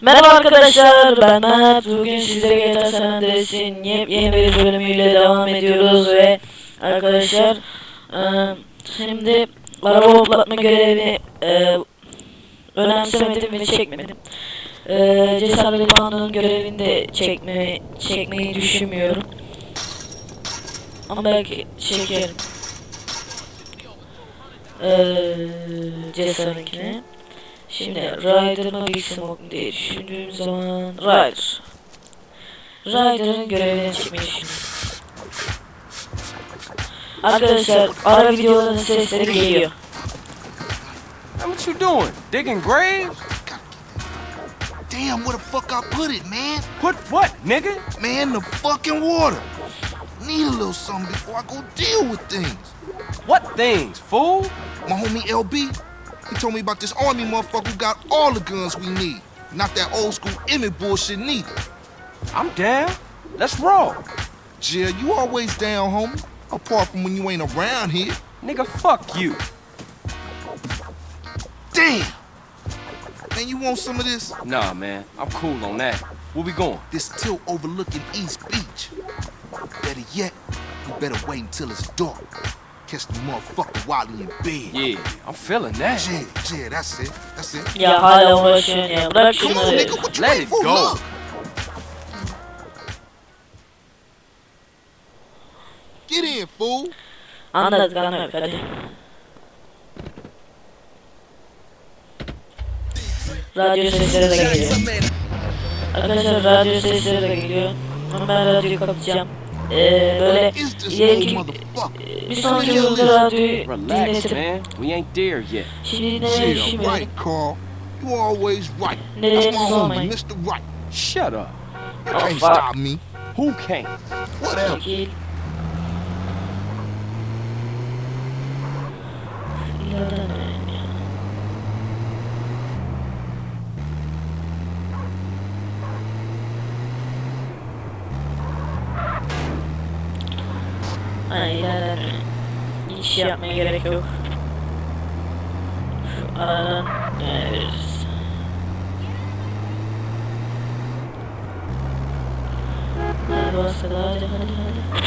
Merhaba arkadaşlar ben Mert bugün sizlere GTA San Andreas'in yepyeni bir bölümüyle devam ediyoruz ve arkadaşlar eee, şimdi araba hoplatma görevini eee, önemsemedim ve çekmedim. Eee Cesaret Bandı'nın görevini de çekme, çekmeyi düşünmüyorum. Ama belki çekerim. Cesaret'inkini. Şimdi Ryder mı Big Smoke mu diye düşündüğüm zaman Ryder. Ryder'ın görevini çekmeyi düşünüyorum. Arkadaşlar ara videoların sesleri geliyor. Man, what you doing? Digging graves? Damn, where the fuck I put it, man? Put what, nigga? Man, the fucking water. Need a little something before I go deal with things. What things, fool? My homie LB, he told me about this army motherfucker who got all the guns we need. Not that old school Emmett bullshit neither. I'm down. Let's roll. Jill, you always down, homie. Apart from when you ain't around here. Nigga, fuck you. Damn! Man, you want some of this? Nah, man. I'm cool on that. Where we going? This tilt overlooking East Beach. Better yet, you better wait until it's dark. Catch the motherfucker while he in bed. Yeah, I'm feeling that. Jill, Jill, that's it. That's it. Ya hala uğraşıyorsun ya bırak Come on, şunları. nigga, what you Let waiting it for? go. Look. Get in, fool. Anladık anladık hadi. Radyo sesleri de geliyor. Arkadaşlar radyo sesleri de geliyor. Ama ben radyoyu kapatacağım. e, böyle ileriki e, bir sonraki yıllara dinletip şimdi right düşünmüyorum. Nedeniniz olmayın. Shut up. You oh, can't stop me. Who can? Whatever. Çekil. İleriden öyle. Aynen. Hiç şey yapmaya gerek yok. Şu aradan döneriz. Hadi bastı hadi hadi hadi.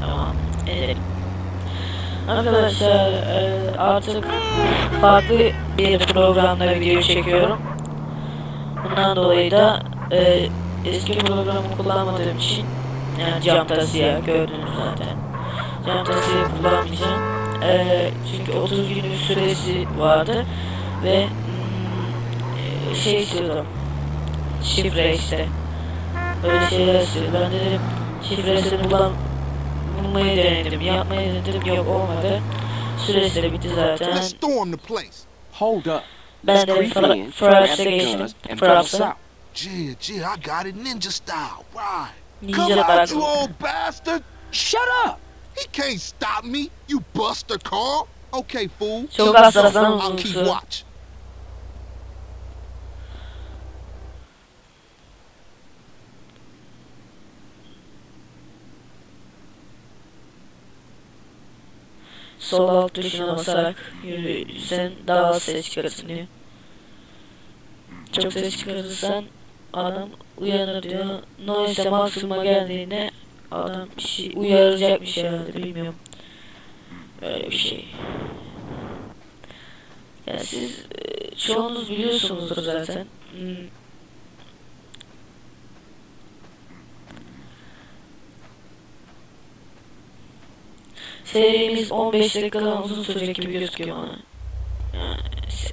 Tamam, edelim. Arkadaşlar e, artık farklı bir programda video çekiyorum. Bundan dolayı da e, eski programı kullanmadığım için yani cam tasıya gördünüz zaten. Cam tasıyı kullanmayacağım. E, çünkü 30 günlük süresi vardı ve mm, e, şey istiyordum. Şifre işte. Böyle şeyler istiyordu. Ben dedim şifresini bulan bulmayı denedim, yapmayı denedim, yok olmadı. Süresi de bitti zaten. Let's storm the place. Hold up. Ben Let's de creep Fra- in, grab the guns, and Fraps'a. bounce out. Jill, Jill, I got it ninja style. Right. Ninja Come out, you old bastard. Shut up. He can't stop me, you buster, Carl. Okay, fool. Çok hassaslan I'll keep watch. Sol alt tuşuna basarak yürürsen daha az ses çıkarırsın diyor. Çok ses çıkarırsan adam uyanır diyor. Noise maksimuma geldiğinde adam bir şey uyaracakmış herhalde bilmiyorum. Böyle bir şey. Ya siz e, çoğunuz biliyorsunuzdur zaten. Hmm. Serimiz 15 dakikadan uzun sürecek gibi gözüküyor bana.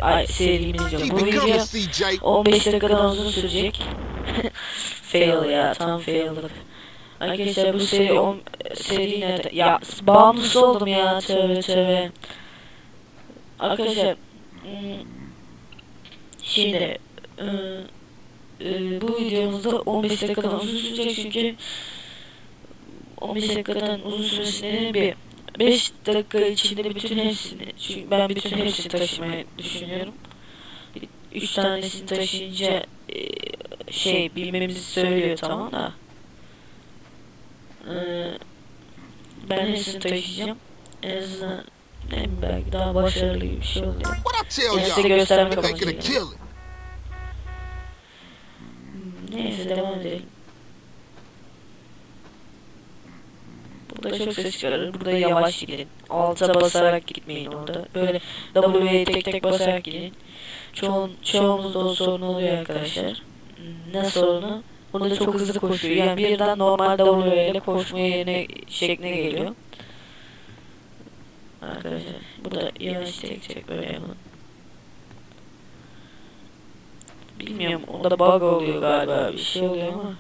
Ay, serimiz diyorum. Bu video coming, CJ. 15 dakikadan uzun sürecek. fail ya tam fail'lık. Arkadaşlar bu seri on, seri nerede? Ya bağımlısı oldum ya tövbe tövbe. Arkadaşlar hmm, şimdi e, e, bu videomuzda 15 dakikadan uzun sürecek çünkü 15 dakikadan uzun sürmesine bir 5 dakika içinde bütün hepsini çünkü ben bütün hepsini taşımayı düşünüyorum. 3 tanesini taşıyınca e, şey bilmemizi söylüyor tamam da. Ee, Ben hepsini taşıyacağım. En azından ne bileyim, belki daha başarılı bir şey oluyor. What I tell Ya size göstermek amacıyla. Neyse devam edelim. Burada çok ses çıkarır. Burada yavaş gidin. Alta basarak gitmeyin orada. Böyle W'ye tek tek basarak gidin. Çoğun, çoğumuzda o sorun oluyor arkadaşlar. Ne sorunu? Burada çok hızlı koşuyor. Yani birden normal W ile koşma yerine şekline geliyor. Arkadaşlar bu da yavaş tek tek böyle yapın. Bilmiyorum onda bug oluyor galiba bir şey oluyor ama.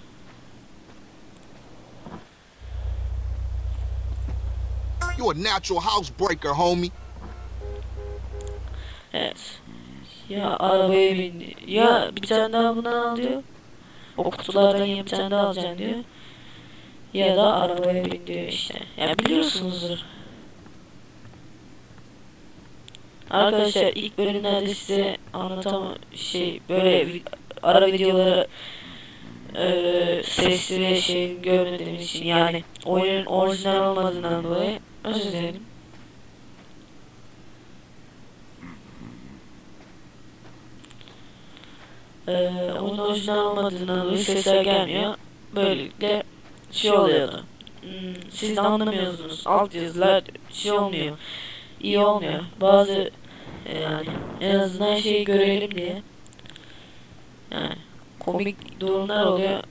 You a natural housebreaker, homie. Evet. Ya arabaya bindi. Ya bir tane daha bundan al diyor. O kutulardan yeni bir tane daha alacaksın diyor. Ya da arabaya bin diyor işte. Ya biliyorsunuzdur. Arkadaşlar ilk bölümlerde size anlatam şey böyle ara videoları eee sesli ve şey görmediğim için yani oyunun orijinal olmadığından dolayı özür dilerim. Eee oyun orijinal olmadığından dolayı sesler gelmiyor. Böylelikle şey oluyordu. Hmm, siz de anlamıyorsunuz. Alt yazılar şey olmuyor. İyi olmuyor. Bazı e, yani en azından şeyi görelim diye. Yani komik durumlar oluyor.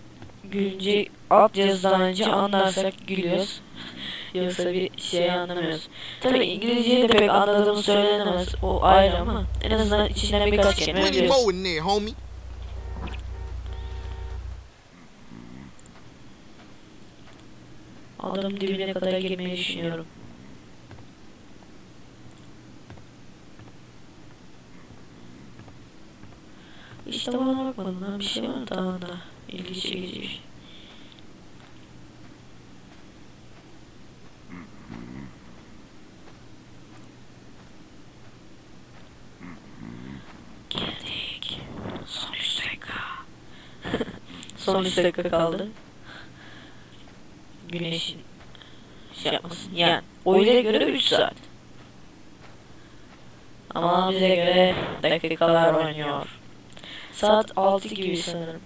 Gülünce alt yazıdan önce anlarsak gülüyoruz. Yoksa bir şey anlamıyoruz. Tabii İngilizceyi de pek anladığımı söylenemez. O ayrı ama en azından içinden birkaç kelime biliyoruz. Adamın dibine kadar girmeyi düşünüyorum. İşte bana bakmadım lan bir şey var mı daha da ilgi çekici bir şey. Geldik. Son 3 dakika. Son 3 dakika kaldı. Güneşin şey yapmasın. Yani oyuna göre 3 saat. Ama bize göre dakikalar oynuyor. Saat 6 gibi sanırım.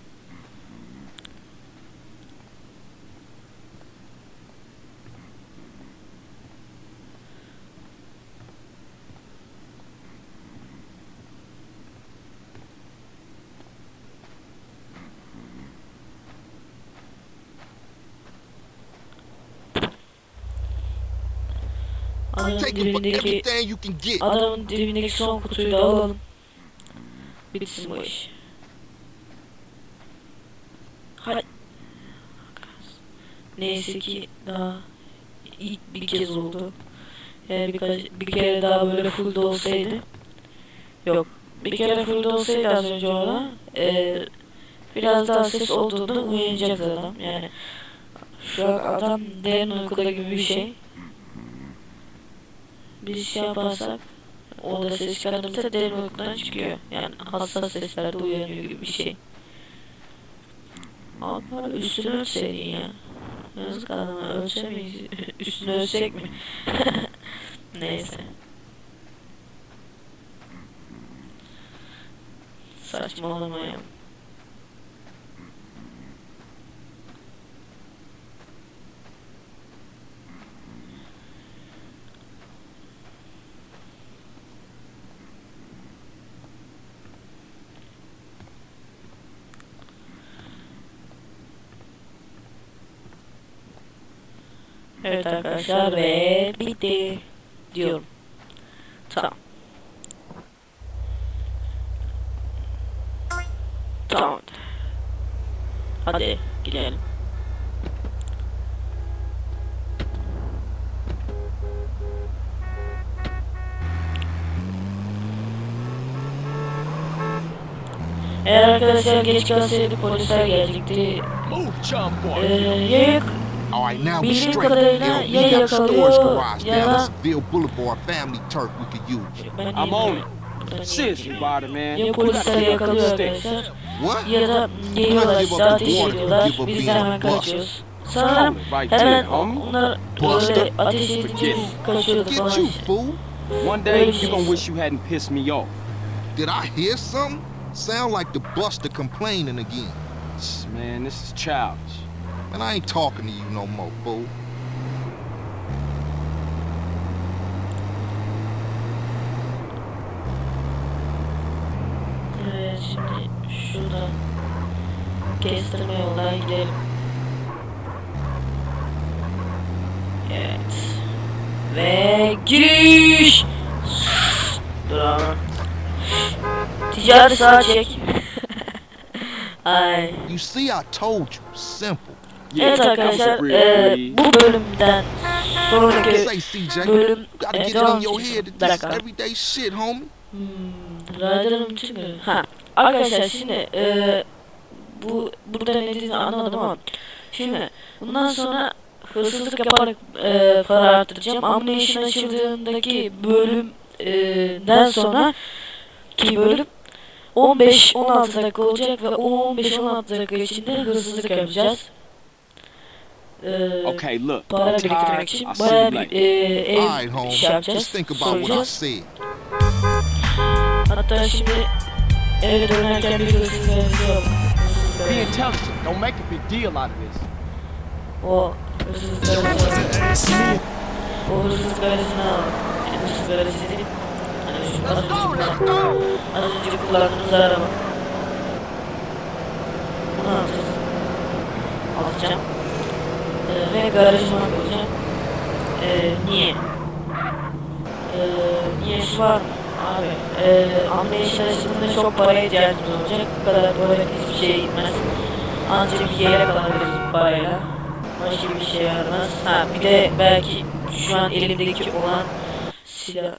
Adamın dibindeki everything you can get. Adamın dibindeki son kutuyu da alalım. Bitsin bu iş. Hay. Neyse ki daha ilk bir kez oldu. Eğer birkaç, bir kere daha böyle full olsaydı. Yok. Bir kere full olsaydı az önce orada. eee, biraz daha ses olduğunda uyanacaktı adam. Yani şu an adam derin uykuda gibi bir şey. Biz şey yaparsak o da ses çıkartırsa derin uykudan çıkıyor. Yani hassas seslerde uyanıyor gibi bir şey. Abi üstünü örtseydin ya. Yazık adama ölçemeyiz. Üstünü ölçsek mi? Neyse. Saçmalama ya. Evet arkadaşlar ve bitti diyorum. Tamam. Tamam. Hadi gidelim. Eğer arkadaşlar geç kalsaydı polisler gelecekti. Ee, boy. All right, now we straight. Yo, we got a storage garage down on Seville Boulevard, Family Turf we could use. I'm on it. Seriously, bother, man. What? You don't give up the water, you give up being a bus. Sana right there, homie. Buster, forget Get you, fool. One day you gonna wish you hadn't pissed me off. Did I hear something? Sound like the Buster complaining again. Man, this is childish. Man, I ain't talking to you no more, fool. Evet şimdi şuradan kestirme yoldan gidelim. Evet. Ve giriş. Dur ama. Ticari sağa çek. Ay. You see, I told you. Simple. Evet arkadaşlar easy. bu bölümden sonraki bölüm e, devam edeceğiz. Hmm, radarım çıkmıyor. Ha, arkadaşlar şimdi eee bu burada ne dediğini anlamadım ama şimdi bundan sonra hırsızlık yaparak eee para arttıracağım. Ammunition açıldığındaki bölümden sonra ki bölüm 15-16 dakika olacak ve o 15-16 dakika içinde hırsızlık yapacağız. Eee Okay, look. para biriktirmek için bayağı bir eee ev iş yapacağız, Just think about what I soyacağız. said. Hatta şimdi eve dönerken bir hırsız garajı var. Hırsız Be intelligent. Don't make a big deal out of this. O hırsız garajı. O hırsız garajını al. Yani hırsız garajı dedim. Hani şu az önce kullan- az önce kullandığımız araba. Bunu alacağız. Alacağım. Ve garajıma koyacağım. Ee, niye? Ee, niyesi var mı? Abi, ee, anlayışlar açısından çok paraya ihtiyacımız olacak. Bu kadar para hiçbir şeye gitmez. Ancak bir yere kalabiliriz bu parayla. Başka bir şey yaramaz. Ha bir de belki şu an elimdeki olan silah